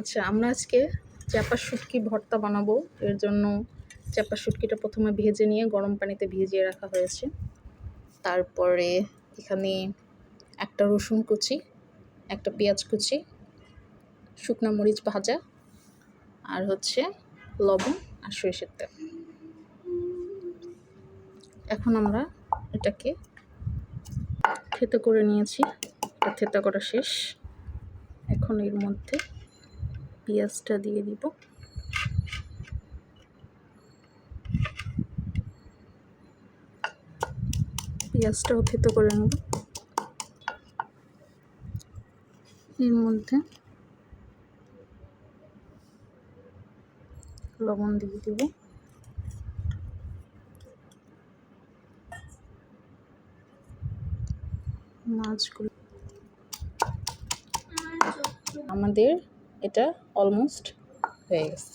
আচ্ছা আমরা আজকে চাপা শুটকি ভর্তা বানাবো। এর জন্য চাপা শুটকিটা প্রথমে ভেজে নিয়ে গরম পানিতে ভিজিয়ে রাখা হয়েছে। তারপরে এখানে একটা রসুন কুচি, একটা পেঁয়াজ কুচি, শুকনা মরিচ ভাজা, আর হচ্ছে লবণ আর সরিষার তেল। এখন আমরা এটাকে থেতো করে নিয়েছি। এটা থেতো করা শেষ। এখন এর মধ্যে পেঁয়াজটা দিয়ে দিব। পেঁয়াজটাও থেতো করে নেব। এর মধ্যে লবণ দিয়ে দিব। মাছগুলো আমাদের এটা অলমোস্ট হয়ে গেছে।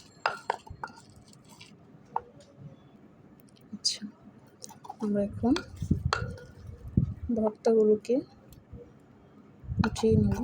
আচ্ছা আমরা এখন ভর্তাগুলোকে উঠিয়ে নেব।